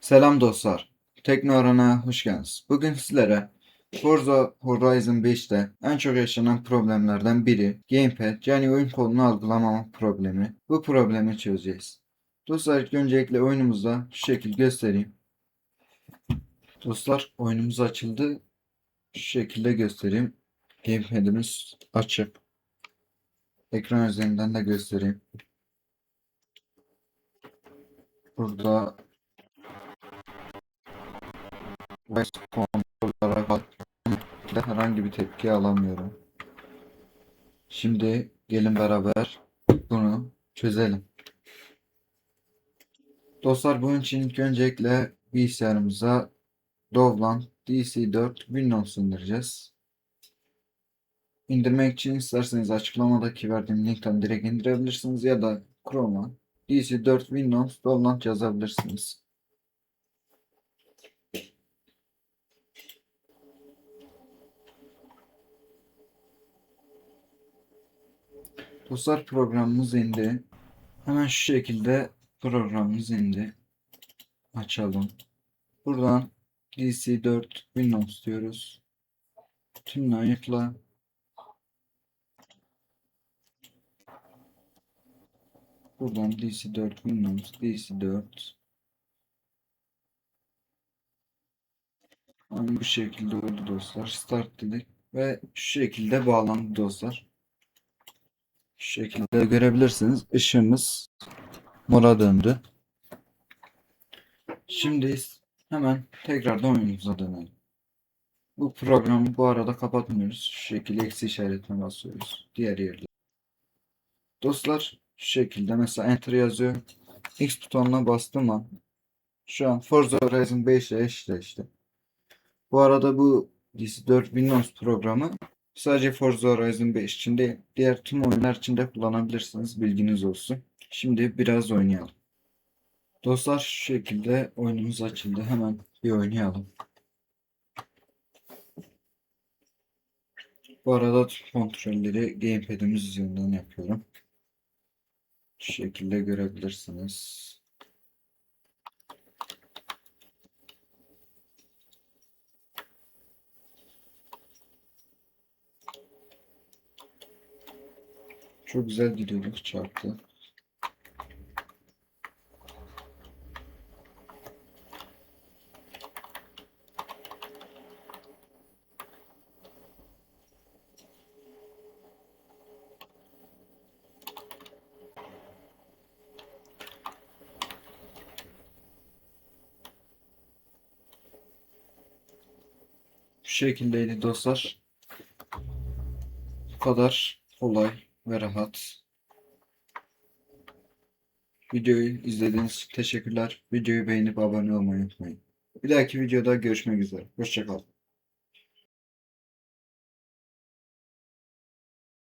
Selam dostlar. Teknoöğren'e hoş geldiniz. Bugün sizlere Forza Horizon 5'te en çok yaşanan problemlerden biri Gamepad yani oyun kolunu algılamama problemi. Bu problemi çözeceğiz. Dostlar ilk öncelikle oyunumuzda şu şekil göstereyim. Dostlar oyunumuz açıldı. Şu şekilde göstereyim. Gamepad'imiz açık. Ekran üzerinden de göstereyim. Burada control olarak de herhangi bir tepki alamıyorum. Şimdi gelin beraber bunu çözelim. Dostlar bunun için ilk öncelikle bilgisayarımıza Dovlan DC4 Windows indireceğiz. İndirmek için isterseniz açıklamadaki verdiğim linkten direkt indirebilirsiniz ya da Chrome'a DC4 Windows Dovlan yazabilirsiniz. Dostlar programımız indi. Hemen şu şekilde programımız indi. Açalım. Buradan DC4 Windows diyoruz. Tümünü ayıkla. Buradan DC4 Windows DC4 Aynı bu şekilde oldu dostlar. Start dedik ve şu şekilde bağlandı dostlar. Şu şekilde görebilirsiniz. Işığımız mora döndü. Şimdi hemen tekrardan oyunumuza dönelim. Bu programı bu arada kapatmıyoruz. Şu şekilde eksi işaretine basıyoruz. Diğer yerde. Dostlar şu şekilde mesela enter yazıyor. X butonuna bastım an şu an Forza Horizon 5 ile eşleşti. Bu arada bu DC4 Windows programı Sadece Forza Horizon 5 için değil, diğer tüm oyunlar için de kullanabilirsiniz. Bilginiz olsun. Şimdi biraz oynayalım. Dostlar şu şekilde oyunumuz açıldı. Hemen bir oynayalım. Bu arada kontrolleri gamepad'imiz üzerinden yapıyorum. Şu şekilde görebilirsiniz. Çok güzel gidiyorduk çarptı. Şekildeydi dostlar. Bu kadar kolay ve rahat. Videoyu izlediğiniz için teşekkürler. Videoyu beğenip abone olmayı unutmayın. Bir dahaki videoda görüşmek üzere. Hoşçakalın.